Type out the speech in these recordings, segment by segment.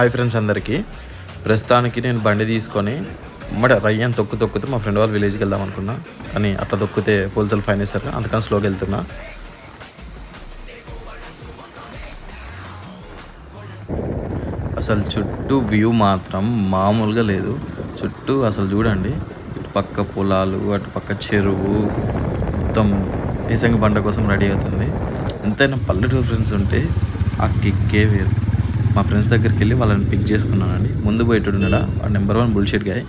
Hi friends అందరికీ. ప్రస్తుతానికి నేను బండి తీసుకొని ఉమ్మడి రయ్యాన్ని తొక్కు తొక్కుతూ మా ఫ్రెండ్ వాళ్ళ విలేజ్కి వెళ్దాం అనుకున్నా. కానీ అట్లా తొక్కితే పోలీసులు ఫైన్ వేస్తారు అందుకని స్లోకి వెళ్తున్నా. అసలు చుట్టూ వ్యూ మాత్రం మామూలుగా లేదు. చుట్టూ అసలు చూడండి ఇటు పక్క పొలాలు అటు పక్క చెరువు మొత్తం ఏసంగి పంట కోసం రెడీ అవుతుంది. ఎంతైనా పల్లెటూరు ఫ్రెండ్స్ ఉంటే ఆ కిక్కే వేరు. మా ఫ్రెండ్స్ దగ్గరికి వెళ్ళి వాళ్ళని పిక్ చేసుకున్నానండి. ముందు పోయేటోడు ఉన్నాడా? వాడు నెంబర్ వన్ బుల్షెట్ గాయ్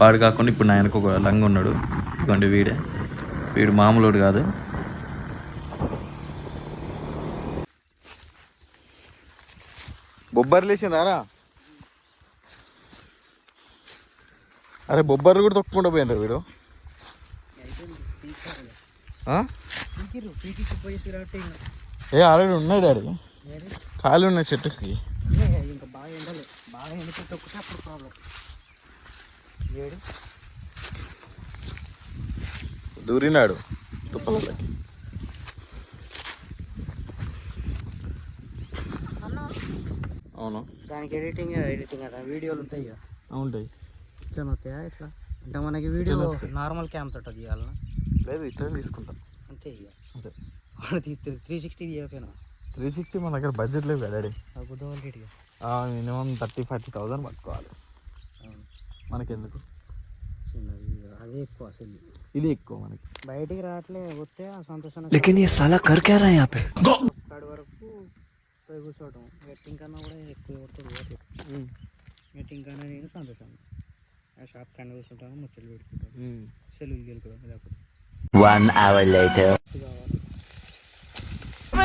వాడు కాకుండా ఇప్పుడు నా వెనక ఒక లంగ్ ఉన్నాడు. ఇదిగోండి వీడే. వీడు మామూలుడు కాదు. బొబ్బర్లు వేసిందారా అరే బొబ్బర్లు కూడా తొక్కకుండా పోయిండ్రు వీడు? ఏ ఆల్రెడీ ఉన్నాయి డాడీ. ఖాళీ ఉన్నాయి చెట్టుకి ఇంకా బాగా ఎండలే. బాగా ఎండితే తొక్కితే అప్పుడు ప్రాబ్లం ఏడు. దూరినాడు. తుప్పలకి అవును. దానికి ఎడిటింగ్ ఎడిటింగ్ అట వీడియోలు ఉంటాయి ఇక. ఉంటాయి. ఇట్లా వస్తాయా ఇట్లా? అంటే మనకి వీడియో నార్మల్ క్యామ్ తోట తీయాలనా లేదు ఇట్లా తీసుకుంటాం. అంతే ఇక. అంతే. త్రీ సిక్స్టీ తీయకపోయినా త్రీ సిక్స్టీ మన దగ్గర బడ్జెట్ లేవు కదా ఆ మినిమం థర్టీ ఫార్టీ థౌసండ్ పట్టుకోవాలి. మనకెందుకు? అదే ఎక్కువ అసలు. ఇది ఎక్కువ మనకి. బయటికి రావట్లే వస్తే సంతోషం లేకన్ ఈ సలా కర్ క్యా అక్కడి వరకు పోయి కూర్చోవటం. వెట్టింగ్ కన్నా కూడా ఎక్కువ కొడుతుంది వెట్టింగ్ కన్నా నేను సంతోషం ఆ షాప్ కన్నా కూర్చుంటాను ముచ్చట్లు పెట్టుకుంటాను. సెలవులు గెలుకోవడం లేకపోతే. వన్ అవర్ లేటర్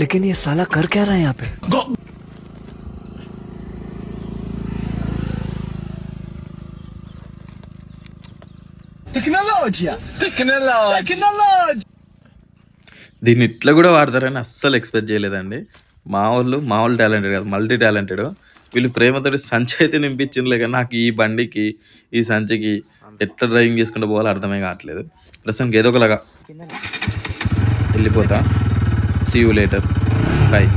लेकिन ये साला कर क्या रहा है यहाँ पे దీన్ని ఇట్లా కూడా వాడతారని అస్సలు ఎక్స్పెక్ట్ చేయలేదండి మా వాళ్ళు మా వాళ్ళు టాలెంటెడ్ కాదు మల్టీ టాలెంటెడ్ వీళ్ళు ప్రేమతోటి సంచి అయితే నింపించిందిలే కానీ నాకు ఈ బండికి ఈ సంచికి ఎట్లా డ్రైవింగ్ చేసుకుంటూ పోవాలో అర్థమే కావట్లేదు ప్రస్తుతానికి ఏదో ఒకలాగా కింద వెళ్ళిపోతా సీ యూ లేటర్ బాయ్